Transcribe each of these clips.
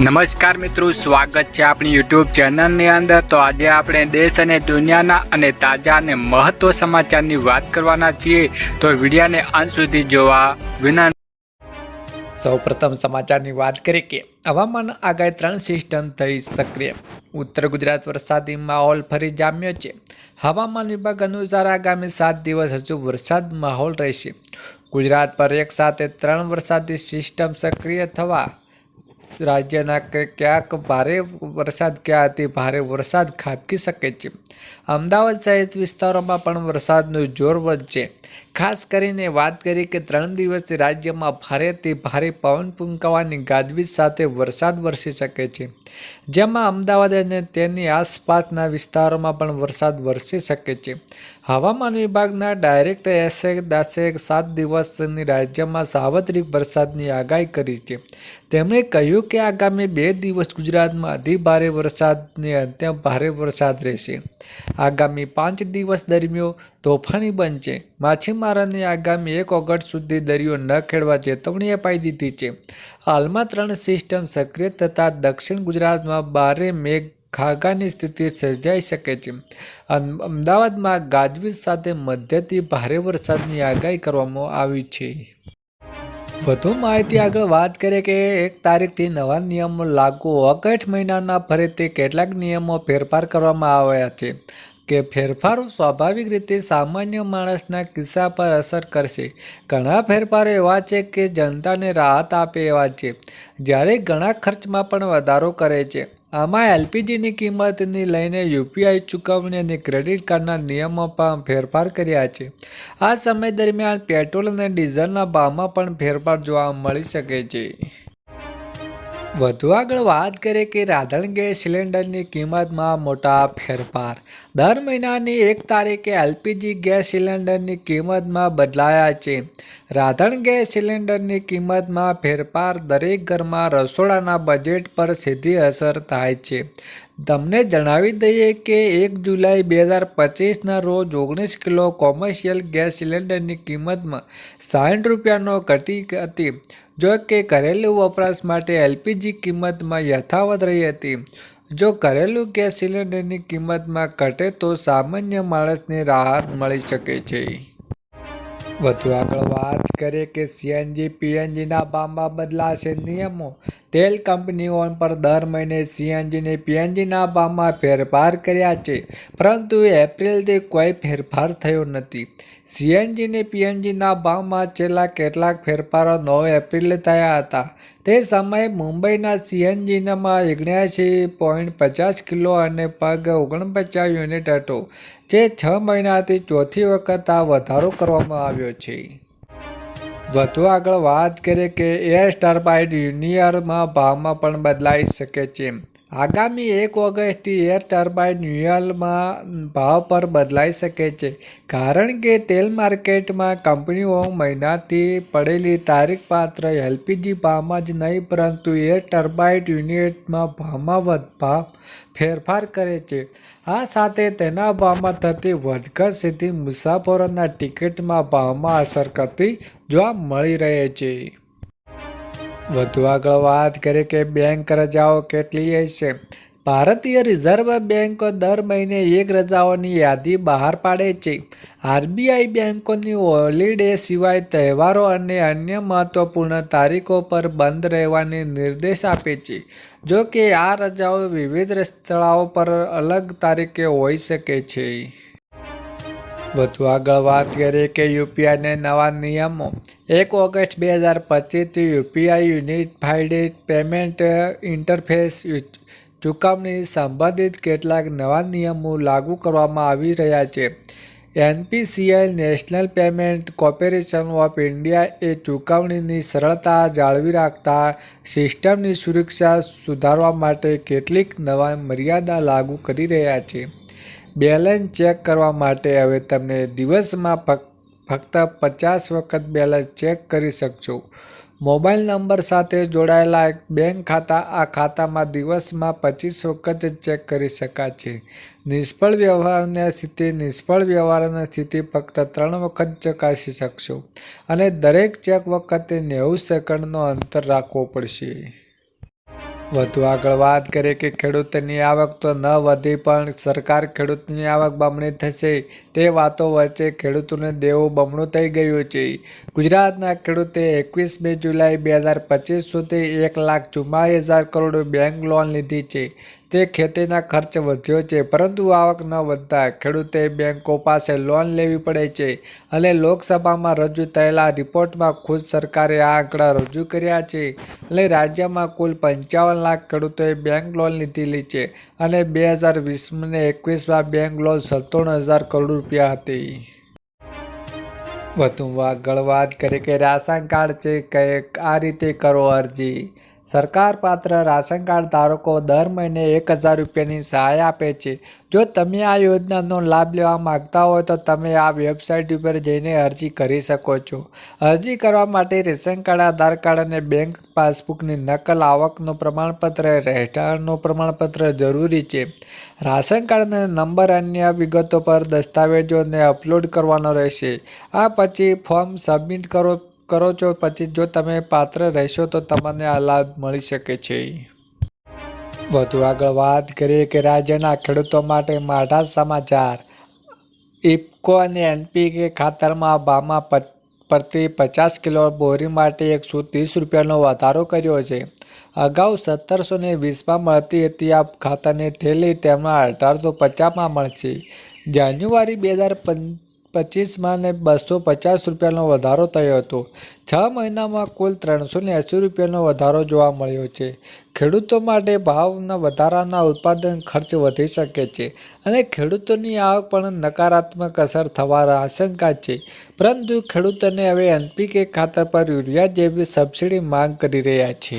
નમસ્કાર મિત્રો, સ્વાગત છે આપણી યુટ્યુબ ચેનલની અંદર. તો આજે આપણે દેશ અને દુનિયાના અને તાજા અને મહત્વ સમાચારની વાત કરવાના છીએ. તો વિડીયાને અંત સુધી જોવા વિનંતી. સૌપ્રથમ સમાચારની વાત કરીએ કે હવામાન આગાહી ત્રણ સિસ્ટમ થઈ સક્રિય. ઉત્તર ગુજરાત વરસાદી માહોલ ફરી જામ્યો છે. હવામાન વિભાગ અનુસાર આગામી સાત દિવસ હજુ વરસાદ માહોલ રહેશે. ગુજરાત પર એક સાથે ત્રણ વરસાદી સિસ્ટમ સક્રિય થવા રાજ્યના ક્યાંક ભારે વરસાદ ક્યાં અતિ ભારે વરસાદ ખાબકી શકે છે. અમદાવાદ સહિત વિસ્તારોમાં પણ વરસાદનું જોર વધશે. ખાસ કરીને વાત કરી કે ત્રણ દિવસથી રાજ્યમાં ભારેથી ભારે પવન ફૂંકાવાની ગાજવીજ સાથે વરસાદ વરસી શકે છે. જેમાં અમદાવાદ અને તેની આસપાસના વિસ્તારોમાં પણ વરસાદ વરસી શકે છે. હવામાન વિભાગના ડાયરેક્ટર એસ દાસે સાત દિવસની રાજ્યમાં સાર્વત્રિક વરસાદની આગાહી કરી છે. તેમણે કહ્યું કે આગામી બે દિવસ ગુજરાતમાં અતિ ભારે વરસાદને અત્યંત ભારે વરસાદ રહેશે. આગામી પાંચ દિવસ દરમિયાન તોફાની બનશે. માછીમારોને આગામી એક ઓગસ્ટ સુધી દરિયો ન ખેડવા ચેતવણી અપાઈ દીધી છે. હાલમાં ત્રણ સિસ્ટમ સક્રિય થતાં દક્ષિણ ગુજરાતમાં ભારે મેઘ ખાગાની સ્થિતિ સર્જાઈ શકે છે. અમ- અમદાવાદમાં ગાજવીજ સાથે મધ્યથી ભારે વરસાદની આગાહી કરવામાં આવી છે. વધુ માહિતી આગળ વાત કરીએ કે એક તારીખથી નવા નિયમો લાગુ ઓગસ્ટ મહિનાના ફરીથી કેટલાક નિયમો ફેરફાર કરવામાં આવ્યા છે. કે ફેરફારો સ્વાભાવિક રીતે સામાન્ય માણસના કિસ્સા પર અસર કરશે. ઘણા ફેરફારો એવા છે કે જનતાને રાહત આપે એવા છે, જ્યારે ઘણા ખર્ચમાં પણ વધારો કરે છે. આમાં એલપીજીની કિંમતની લઈને યુપીઆઈ ચૂકવણી અને ક્રેડિટ કાર્ડના નિયમો પણ ફેરફાર કર્યા છે. આ સમય દરમિયાન પેટ્રોલ અને ડીઝલના ભાવમાં પણ ફેરફાર જોવા મળી શકે છે. વધુ આગળ વાત કરીએ કે રાધણ ગેસ સિલિન્ડરની કિંમતમાં મોટા ફેરફાર. દર મહિનાની એક તારીખે એલપીજી ગેસ સિલિન્ડરની કિંમતમાં બદલાયા છે. રાધણ ગેસ સિલિન્ડરની કિંમતમાં ફેરફાર દરેક ઘરમાં રસોડાના બજેટ પર સીધી અસર થાય છે. તમને જણાવી દઈએ કે એક જુલાઈ બે હજાર પચીસના રોજ ઓગણીસ કિલો કોમર્શિયલ ગેસ સિલિન્ડરની કિંમતમાં સાઠ રૂપિયાનો ઘટી હતી. જો કે ઘરેલું વપરાશ માટે એલપીજી કિંમતમાં યથાવત રહી હતી. જો ઘરેલું ગેસ સિલિન્ડરની કિંમતમાં ઘટે તો સામાન્ય માણસને રાહત મળી શકે છે. વધુ આગળ વાત કરીએ કે સીએનજી પીએનજીના ભાવમાં બદલાશે નિયમો. તેલ કંપનીઓ પર દર મહિને સીએનજીને પીએનજીના ભાવમાં ફેરફાર કર્યા છે. પરંતુ એપ્રિલથી કોઈ ફેરફાર થયો નથી. સીએનજીને પીએનજીના ભાવમાં છેલ્લા કેટલાક ફેરફારો નવ એપ્રિલે થયા હતા. તે સમયે મુંબઈના સીએનજીનામાં ઓગણ્યાસી પોઈન્ટ પચાસ કિલો અને પગ ઓગણપચાસ યુનિટ હતો, જે છ મહિનાથી ચોથી વખત આ વધારો કરવામાં આવ્યો છે. વધુ આગળ વાત કરીએ કે એર ટર્બાઇન યુનિયરમાં ભાવમાં પણ બદલાઈ શકે છે. આગામી એક ઓગસ્ટથી એર ટર્બાઇન ન્યુઅલમાં ભાવ પર બદલાઈ શકે છે, કારણ કે તેલ માર્કેટમાં કંપનીઓ મહિનાથી પડેલી તારીખ પાત્ર એલપીજી ભાવમાં જ નહીં, પરંતુ એર ટર્બાઇન યુનિટમાં ભાવમાં વધ, ભાવ ફેરફાર કરે છે. આ સાથે તેના ભાવમાં થતી વધઘટ સીધી મુસાફરોના ટિકિટમાં ભાવમાં અસર કરતી જોવા મળી રહે છે. વધુ આગળ વાત કરીએ કે બેંક રજાઓ કેટલી હશે ભારતીય રિઝર્વ બેંક દર મહિને એક રજાઓની યાદી બહાર પાડે છે. આરબીઆઈ બેંકોની હોલિડે સિવાય તહેવારો અને અન્ય મહત્વપૂર્ણ તારીખો પર બંધ રહેવાની નિર્દેશ આપે છે. જો કે આ રજાઓ વિવિધ સ્થળો પર અલગ તારીખે હોઈ શકે છે. વધુ આગળ વાત કરીએ કે યુપીઆઈને નવા નિયમો. એક ઓગસ્ટ બે હજાર પચીસથી યુપીઆઈ યુનિફાઈડ પેમેન્ટ ઇન્ટરફેસ ચૂકવણી સંબંધિત કેટલાક નવા નિયમો લાગુ કરવામાં આવી રહ્યા છે. NPCI national payment corporation of India એ ચૂકવણીની સરળતા જાળવી રાખતા સિસ્ટમની સુરક્ષા સુધારવા માટે કેટલીક નવા મર્યાદા લાગુ કરી રહ્યા છે. બેલેન્સ ચેક કરવા માટે હવે તમને દિવસમાં ફક્ત પચાસ વખત બેલેન્સ ચેક કરી શકશો મોબાઈલ નંબર સાથે જોડાયેલા એક બેંક ખાતા, આ ખાતામાં દિવસમાં પચીસ વખત જ ચેક કરી શકાશે નિષ્ફળ વ્યવહારની સ્થિતિ, નિષ્ફળ વ્યવહારની સ્થિતિ ફક્ત ત્રણ વખત ચકાસી શકશો અને દરેક ચેક વખતે નેવું સેકન્ડનો અંતર રાખવો પડશે. વધુ આગળ વાત કરીએ કે ખેડૂતની આવક તો ન વધી, પણ સરકાર ખેડૂતની આવક બમણી થશે. તે વાતો વચ્ચે ખેડૂતોને દેવું બમણું થઈ ગયું છે. ગુજરાતના ખેડૂતે એકવીસ બે જુલાઈ બે હજાર પચીસ સુધી એક લાખ ચુમ્માલીસ હજાર કરોડ બેંક લોન લીધી છે. તે ખેતીના ખર્ચ વધ્યો છે, પરંતુ આવક ન વધતા ખેડૂતે બેંકો પાસે લોન લેવી પડે છે. અને લોકસભામાં રજૂ થયેલા રિપોર્ટમાં ખુદ સરકારે આ આંકડા રજૂ કર્યા છે. અને રાજ્યમાં કુલ પંચાવન લાખ ખેડૂતોએ બેંક લોન લીધેલી છે અને બે હજાર વીસને એકવીસમાં બેંક લોન સત્તાણું હજાર કરોડ રૂપિયા હતી. વધુ આગળ વાત કરીએ કે રાશન કાર્ડ છે કે આ રીતે કરો અરજી. સરકાર પાત્ર રાશન કાર્ડ ધારકો દર મહિને એક હજાર રૂપિયાની સહાય આપે છે. જો તમે આ યોજનાનો લાભ લેવા માગતા હોય તો તમે આ વેબસાઇટ ઉપર જઈને અરજી કરી શકો છો. અરજી કરવા માટે રેશન કાર્ડ, આધાર કાર્ડ અને બેંક પાસબુકની નકલ આવકનું પ્રમાણપત્ર, રહેઠાણનું પ્રમાણપત્ર જરૂરી છે. રાશન કાર્ડના નંબર અન્ય વિગતો પર દસ્તાવેજોને અપલોડ કરવાનો રહેશે. આ પછી ફોર્મ સબમિટ કરો કરો છો? પછી જો તમે પાત્ર રહેશો તો તમને આ લાભ મળી શકે છે. વધુ આગળ વાત કરીએ કે રાજ્યના ખેડૂતો માટે માઢા સમાચાર. ઇફકો અને એનપીકે ખાતરમાં ભાવમાં પ્રતિ પચાસ કિલો બોરી માટે એકસો ત્રીસ રૂપિયાનો વધારો કર્યો છે. અગાઉ સત્તરસો ને વીસમાં મળતી હતી આ ખાતરની થેલી તેમાં અઢારસો પચાસમાં મળશે. જાન્યુઆરી બે હજાર પચીસમાં ને બસો પચાસ રૂપિયાનો વધારો થયો હતો. છ મહિનામાં કુલ ત્રણસો ને એંસી રૂપિયાનો વધારો જોવા મળ્યો છે. ખેડૂતો માટે ભાવના વધારાના ઉત્પાદન ખર્ચ વધી શકે છે અને ખેડૂતોની આવક પણ નકારાત્મક અસર થવા આશંકા છે. પરંતુ ખેડૂતોને હવે એનપીકે ખાતર પર યુરિયા જેવી સબસિડી માંગ કરી રહ્યા છે.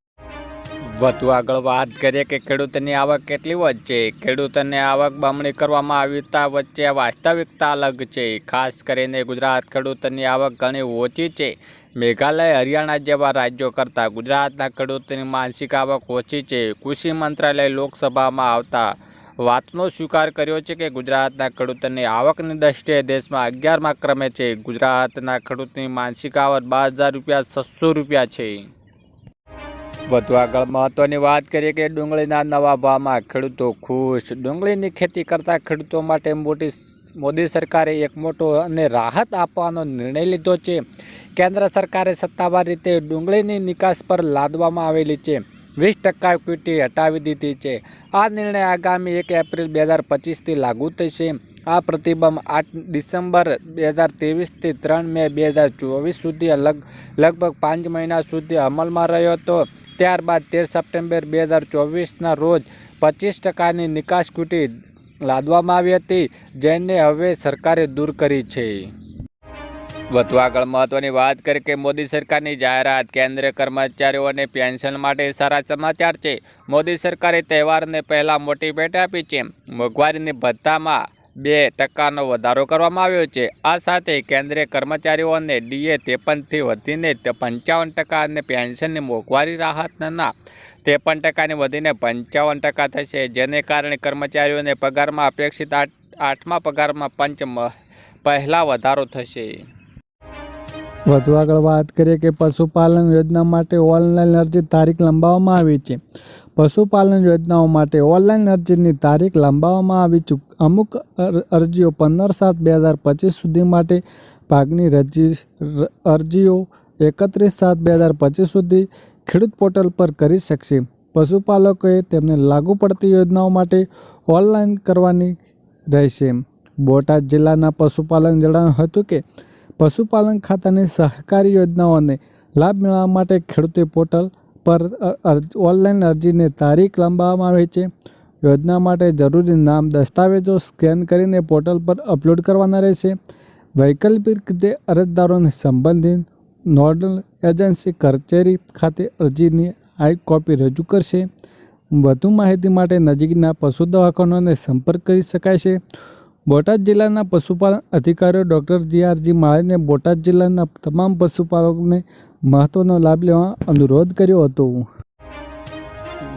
વધુ આગળ વાત કરીએ કે ખેડૂતની આવક કેટલી વધશે ખેડૂતોની આવક બમણી કરવામાં આવતા વચ્ચે વાસ્તવિકતા અલગ છે. ખાસ કરીને ગુજરાત ખેડૂતની આવક ઘણી ઓછી છે. મેઘાલય, હરિયાણા જેવા રાજ્યો કરતાં ગુજરાતના ખેડૂતોની માનસિક આવક ઓછી છે. કૃષિ મંત્રાલય લોકસભામાં આવતા વાતનો સ્વીકાર કર્યો છે કે ગુજરાતના ખેડૂતોની આવકની દ્રષ્ટિએ દેશમાં અગિયારમાં ક્રમે છે. ગુજરાતના ખેડૂતની માનસિક આવક બાર હજાર રૂપિયા, છસો રૂપિયા છે. વધુ આગળ મહત્વની વાત કરીએ કે ડુંગળીના નવા ભાવમાં ખેડૂતો ખુશ. ડુંગળીની ખેતી કરતા ખેડૂતો માટે મોટી મોદી સરકારે એક મોટો અને રાહત આપવાનો નિર્ણય લીધો છે. કેન્દ્ર સરકારે સત્તાવાર રીતે ડુંગળીની નિકાસ પર લાદવામાં આવેલી છે. વીસ ટકા ક્વિટી હટાવી દીધી છે. આ નિર્ણય આગામી એક એપ્રિલ બે હજાર પચીસથી લાગુ થશે. આ પ્રતિબંધ આઠ ડિસેમ્બર બે હજાર ત્રેવીસથી ત્રણ મે બે હજાર ચોવીસ સુધી લગ લગભગ પાંચ મહિના સુધી અમલમાં રહ્યો હતો. ત્યારબાદ તેર સપ્ટેમ્બર બે હજાર ચોવીસના રોજ પચીસ ટકાની નિકાસ કુટી લાદવામાં આવી હતી, જેને હવે સરકારે દૂર કરી છે. વધુ આગળ મહત્વની વાત કરીએ કે મોદી સરકારની જાહેરાત કેન્દ્રીય કર્મચારીઓને પેન્શન માટે સારા સમાચાર છે. મોદી સરકારે તહેવારને પહેલાં મોટી ભેટ આપી છે. મોંઘવારીની ભથ્થામાં બે ટકાનો વધારો કરવામાં આવ્યો છે. આ સાથે કેન્દ્રીય કર્મચારીઓને ડીએ ત્રેપનથી વધીને પંચાવન ટકા અને પેન્શનની મોંઘવારી રાહતના ત્રેપન ટકાની વધીને પંચાવન ટકા થશે. જેને કારણે કર્મચારીઓને પગારમાં અપેક્ષિત આઠ, આઠમા પગારમાં પંચ પહેલા વધારો થશે. વધુ આગળ વાત કરીએ કે પશુપાલન યોજના માટે ઓનલાઈન અરજી તારીખ લંબાવવામાં આવી છે. પશુપાલન યોજનાઓ માટે ઓનલાઈન અરજીની તારીખ લંબાવવામાં આવી ચૂક અમુક અર- અરજીઓ પંદર સાત બે હજાર પચીસ સુધી માટે ભાગની રજી અરજીઓ એકત્રીસ સાત બે હજાર પચીસ સુધી ખેડૂત પોર્ટલ પર કરી શકશે. પશુપાલકોએ તેમને લાગુ પડતી યોજનાઓ માટે ઓનલાઈન કરવાની રહેશે. બોટાદ જિલ્લાના પશુપાલન જણાવ્યું હતું કે, પશુપાલન ખાતાની સહકારી યોજનાઓને લાભ મેળવવા માટે ખેડૂતે પોર્ટલ પર ઓનલાઈન અરજીને તારીખ લંબાવવામાં આવે છે. યોજના માટે જરૂરી નામ, દસ્તાવેજો સ્કેન કરીને પોર્ટલ પર અપલોડ કરવાના રહેશે. વૈકલ્પિક રીતે અરજદારોને સંબંધિત નોડલ એજન્સી, કચેરી ખાતે અરજીની હાઈ કોપી રજૂ કરશે. વધુ માહિતી માટે નજીકના પશુ દવાખાનાને સંપર્ક કરી શકાય છે. બોટાદ જિલ્લાના પશુપાલન અધિકારીઓ ડૉક્ટર જીઆરજી માળીને બોટાદ જિલ્લાના તમામ પશુપાલકોને મહત્ત્વનો લાભ લેવા અનુરોધ કર્યો હતો.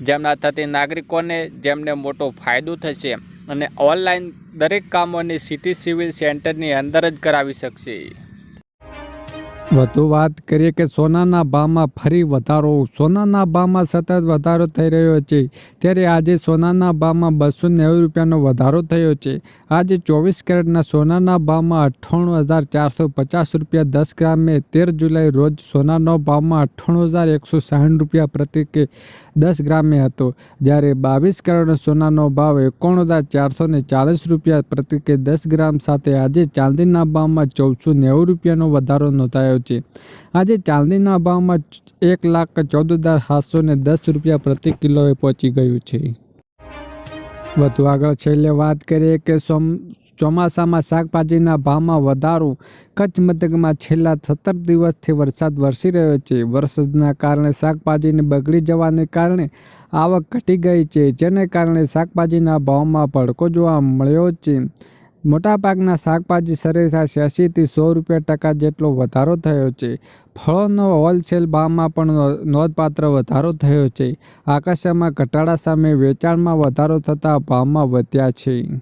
જેમના થતી નાગરિકોને જેમને મોટો ફાયદો થશે અને ઓનલાઈન દરેક કામોની સિટી સિવિલ સેન્ટરની અંદર જ કરાવી શકશે. વધુ વાત કરીએ કે સોનાના ભાવમાં ફરી વધારો. સોનાના ભાવમાં સતત વધારો થઈ રહ્યો છે. ત્યારે આજે સોનાના ભાવમાં બસો નેવું રૂપિયાનો વધારો થયો છે. આજે ચોવીસ કેરેટના સોનાના ભાવમાં અઠ્ઠાણું હજાર ચારસો પચાસ રૂપિયા દસ ગ્રામે. તેર જુલાઈ રોજ સોનાનો ભાવમાં અઠ્ઠાણું હજાર એકસો સાઠ રૂપિયા પ્રતિ કે દસ ગ્રામે હતો. જ્યારે બાવીસ કેરેટનો સોનાનો ભાવ એકાણું હજાર ચારસો ને ચાલીસ રૂપિયા પ્રતિ કે દસ ગ્રામ સાથે આજે ચાંદીના ભાવમાં ચૌદસો નેવું રૂપિયાનો વધારો નોંધાયો છે આજે ચાંદીના ભાવમાં એક લાખ ચૌદ હજાર સાતસો ને દસ રૂપિયા પ્રતિ કિલોએ પહોંચી ગયું છે. વધુ આગળ છેલ્લે વાત કરીએ કે સોમ, ચોમાસામાં શાકભાજીના ભાવમાં વધારો, કચ્છ મથકમાં છેલ્લા સત્તર દિવસથી વરસાદ વરસી રહ્યો છે. વરસાદના કારણે શાકભાજીને બગડી જવાને કારણે આવક ઘટી ગઈ છે, જેને કારણે શાકભાજીના ભાવમાં ભડકો જોવા મળ્યો છે. મોટાભાગના શાકભાજી સરેરાશ એંસીથી સો રૂપિયા ટકા જેટલો વધારો થયો છે. ફળોનો હોલસેલ ભાવમાં પણ નોંધપાત્ર વધારો થયો છે. આકાશમાં ઘટાડા સામે વેચાણમાં વધારો થતાં ભાવમાં વધ્યા છે.